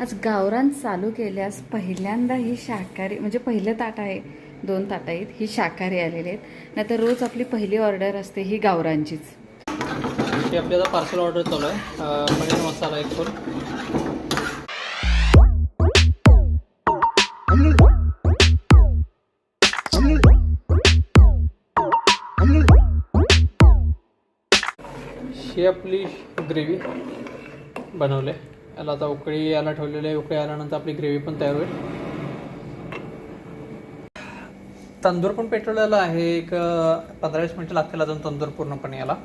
आज गावरान चालू केल्यास पहिल्यांदा ही शाकाहारी म्हणजे पहिलं ताट आहे दोन ताट आहेत ही शाकाहारी आलेली आहेत. नाहीतर रोज आपली पहिली ऑर्डर असते ही गावरांचीच. हे आपल्याला पार्सल ऑर्डर चालू आहे. पनीर मसाला एक फुल ही आपली ग्रेव्ही बनवली आहे. याला आता उकळी याला ठेवलेली आहे. उकळी आल्यानंतर आपली ग्रेव्ही पण तयार होईल. तंदूर पण पेटवलेला आहे. एक पंधरा वीस मिनटं लागतील अजून तंदूर पूर्णपणे याला.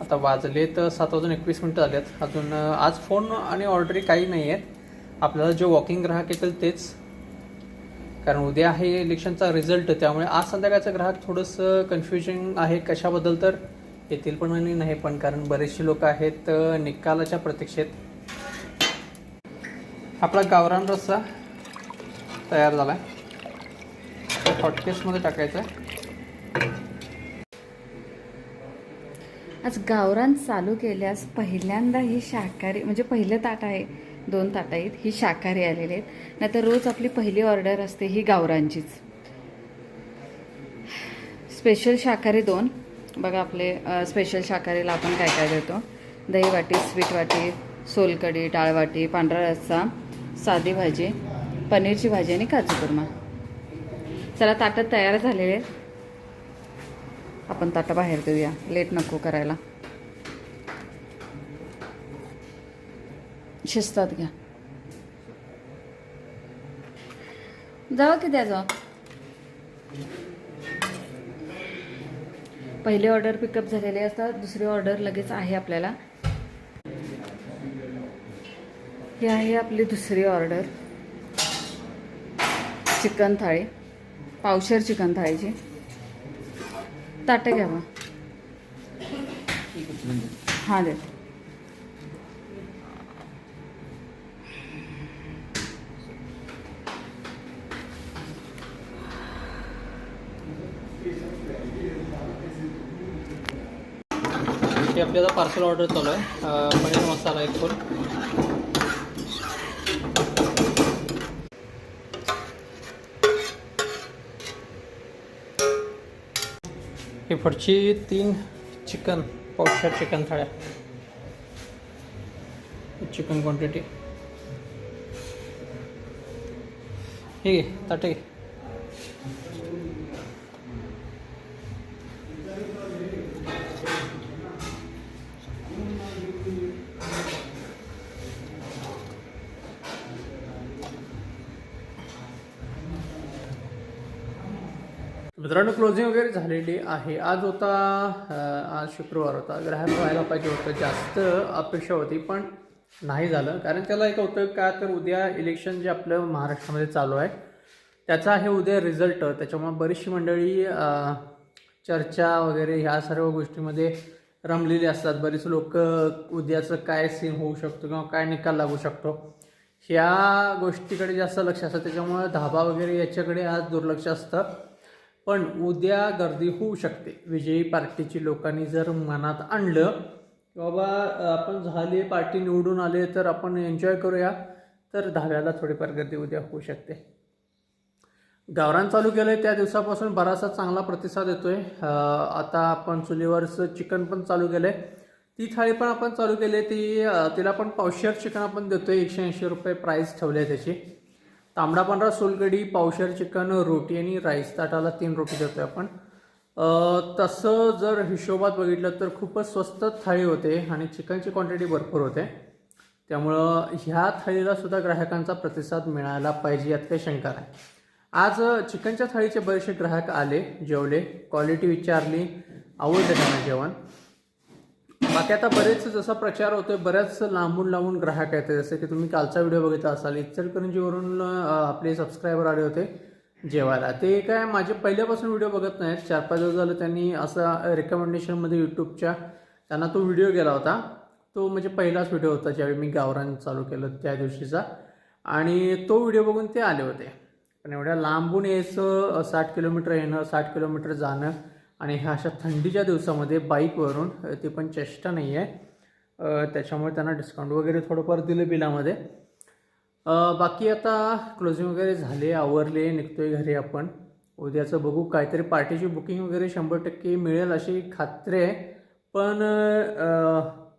आता वाजले तर सात वाजून एकवीस मिनटं झाली आहेत अजून आज फोन आणि ऑर्डरी काही नाही आहेत आपल्याला जे वॉकिंग ग्राहक येतील तेच. कारण उद्या आहे इलेक्शनचा रिझल्ट त्यामुळे आज संध्याकाळचं ग्राहक थोडंसं कन्फ्युजन आहे. कशाबद्दल तर येतील पण आणि नाही पण. कारण बरेचसे लोक आहेत निकालाच्या प्रतीक्षेत. आपला गावरान रस्सा तयार झाला आहे हॉटकेसमध्ये टाकायचा आहे. आज गावरान चालू केल्यास पहिल्यांदा ही शाकाहारी म्हणजे पहिलं ताट आहे दोन ताट आहेत ही शाकाहारी आलेली आहेत. नाहीतर रोज आपली पहिली ऑर्डर असते ही गावरांचीच स्पेशल शाकाहारी दोन. बघा आपले स्पेशल शाकाहारीला आपण काय काय देतो? दही वाटी स्वीट वाटी सोलकढी डाळवाटी पांढरा रस्सा. साधी भाजी पनीरची भाजी आणि काजू कुर्मा. चला ताटं तयार झालेले आहेत. आपण ताटं बाहेर देऊया. लेट नको करायला. शिस्तात घ्या. जावा की द्या जावा. पहिली ऑर्डर पिकअप झालेली असतात. दुसरी ऑर्डर लगेच आहे आपल्याला. ही आहे आपली दुसरी ऑर्डर. चिकन थाळी. पावशर चिकन थाळीची. ताटं घ्यावा. हां दे. आपल्याला पार्सल ऑर्डर चालू आहे. पनीर मसाला एक फुल ही पुढची तीन चिकन पावशर चिकन थाळ्या. चिकन क्वांटिटी हे आहे ताटे मित्रांनो क्लोजिंग वगैरे झालेली आहे. आज होता आज शुक्रवार होता. ग्राहक व्हायला पाहिजे होतं. जास्त अपेक्षा होती पण नाही झालं. कारण त्याला एक होतं का तर उद्या इलेक्शन जे आपलं महाराष्ट्रामध्ये चालू आहे त्याचा आहे उद्या रिझल्ट त्याच्यामुळे बरीचशी मंडळी चर्चा वगैरे ह्या सर्व गोष्टीमध्ये रमलेली असतात. बरीच लोक उद्याचं काय सीन होऊ शकतो किंवा काय निकाल लागू शकतो. ह्या गोष्टीकडे जास्त लक्ष असतं. त्याच्यामुळे धाबा वगैरे याच्याकडे आज दुर्लक्ष असतं. पण उद्या गर्दी होऊ शकते. विजयी पार्टीची लोकांनी जर मनात आणलं की बाबा आपण झाले पार्टी निवडून आले तर आपण एन्जॉय करूया तर धाव्याला थोडीफार गर्दी उद्या होऊ शकते. गावरान चालू केलं आहे त्या दिवसापासून बराचसा चांगला प्रतिसाद येतो आहे आता आपण चुलीवरचं चिकन पण चालू केलं आहे ती थाळी पण आपण चालू केली आहे. ती तिला पण पावशेर चिकन आपण देतो आहे एकशे ऐंशी रुपये प्राईस ठेवली आहे त्याची. तांबडा पांढरा सोलकढी पावशेर चिकन रोटी आणि राईस ताटाला तीन रोटी देतोय आपण. तसं जर हिशोबात बघितलं तर खूपच स्वस्त थाळी होते आणि चिकनची क्वांटिटी भरपूर होते. त्यामुळं ह्या थाळीला सुद्धा ग्राहकांचा प्रतिसाद मिळायला पाहिजे यात काही शंका नाही. आज चिकनच्या थाळीचे बरेचसे ग्राहक आले जेवले क्वालिटी विचारली आवडलं त्यांना जेवण. बाकी आता बरेच जसा प्रचार होतोय बऱ्याच लांबून लांबून ग्राहक आहेत. जसे की तुम्ही कालचा व्हिडिओ बघितला असाल इचलकरंजीवरून आपले सबस्क्रायबर आले होते जेवायला. ते काय माझे पहिल्यापासून व्हिडिओ बघत नाहीत. चार पाच दिवस झालं त्यांनी असा रेकमेंडेशनमध्ये यूट्यूबच्या त्यांना तो व्हिडिओ गेला होता. तो म्हणजे पहिलाच व्हिडिओ होता ज्यावेळी मी गावरान चालू केलं त्या दिवशीचा. आणि तो व्हिडिओ बघून ते आले होते. पण एवढ्या लांबून यायचं साठ किलोमीटर येणं साठ किलोमीटर जाणं आणि ह्या अशा थंडीच्या दिवसामध्ये बाईकवरून ते पण चेष्टा नाही आहे त्याच्यामुळे त्यांना डिस्काउंट वगैरे थोडंफार दिलं बिलामध्ये. बाकी आता क्लोजिंग वगैरे झाले आवरले निघतोय घरी आपण. उद्याचं बघू काहीतरी पार्टीची बुकिंग वगैरे शंभर टक्के मिळेल अशी खात्री आहे. पण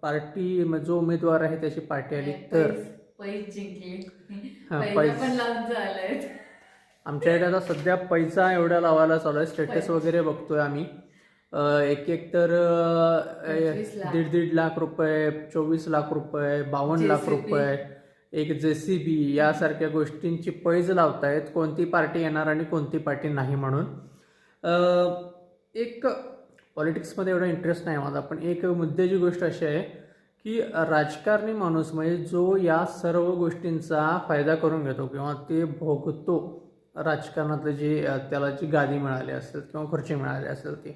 पार्टी जो उमेदवार आहे त्याची पार्टी आली तर. पैज जिंकली. हा. पण झालंय आमच्याकडे आता सध्या पैसा एवढा लावायला चालू आहे. स्टेटस वगैरे बघतोय आम्ही. एक एक तर. दीड दीड लाख रुपये चोवीस लाख रुपये बावन्न लाख. रुपये एक जे सी बी यासारख्या गोष्टींची पैज लावतायत. कोणती पार्टी येणार आणि कोणती पार्टी नाही म्हणून. एक पॉलिटिक्समध्ये एवढा इंटरेस्ट नाही माझा पण एक मुद्द्याची गोष्ट अशी आहे की राजकारणी माणूस म्हणजे जो या सर्व गोष्टींचा फायदा करून घेतो किंवा ते भोगतो. राजकारणातलं जे त्याला जी गादी मिळाली असेल किंवा खुर्ची मिळाली असेल ती.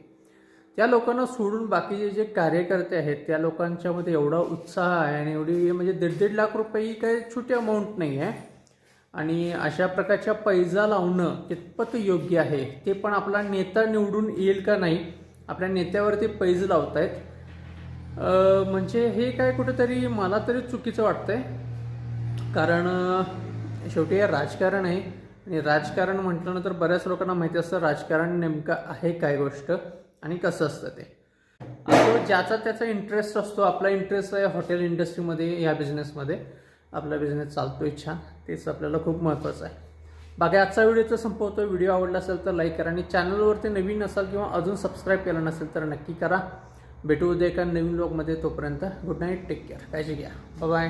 त्या लोकांना सोडून बाकीचे जे कार्यकर्ते आहेत त्या लोकांच्यामध्ये एवढा उत्साह आहे आणि एवढी म्हणजे दीड दीड लाख रुपये ही काही छोटी अमाऊंट नाही आहे. आणि अशा प्रकारच्या पैजा लावणं कितपत योग्य आहे ते पण आपला नेता निवडून येईल का नाही आपल्या नेत्यावरती पैज लावत आहेत म्हणजे हे काय कुठेतरी मला तरी चुकीचं वाटतंय. कारण शेवटी हे राजकारण आहे. आणि राजकारण म्हटलं तर बऱ्याच लोकांना माहिती असतं राजकारण नेमकं आहे काय गोष्ट आणि कसं असतं ते. ज्याचा त्याचा इंटरेस्ट असतो आपला इंटरेस्ट आहे हॉटेल इंडस्ट्रीमध्ये या बिझनेसमध्ये आपला बिझनेस चालतो छान तेच आपल्याला खूप महत्त्वाचं आहे. बाकी आजचा व्हिडिओ तर संपवतो व्हिडिओ आवडला असेल तर लाईक करा आणि चॅनलवरती नवीन असाल किंवा अजून सबस्क्राईब केलं नसेल तर नक्की करा. भेटू उद्या एका नवीन लोकमध्ये तोपर्यंत गुड नाईट टेक केअर काळजी घ्या. बाय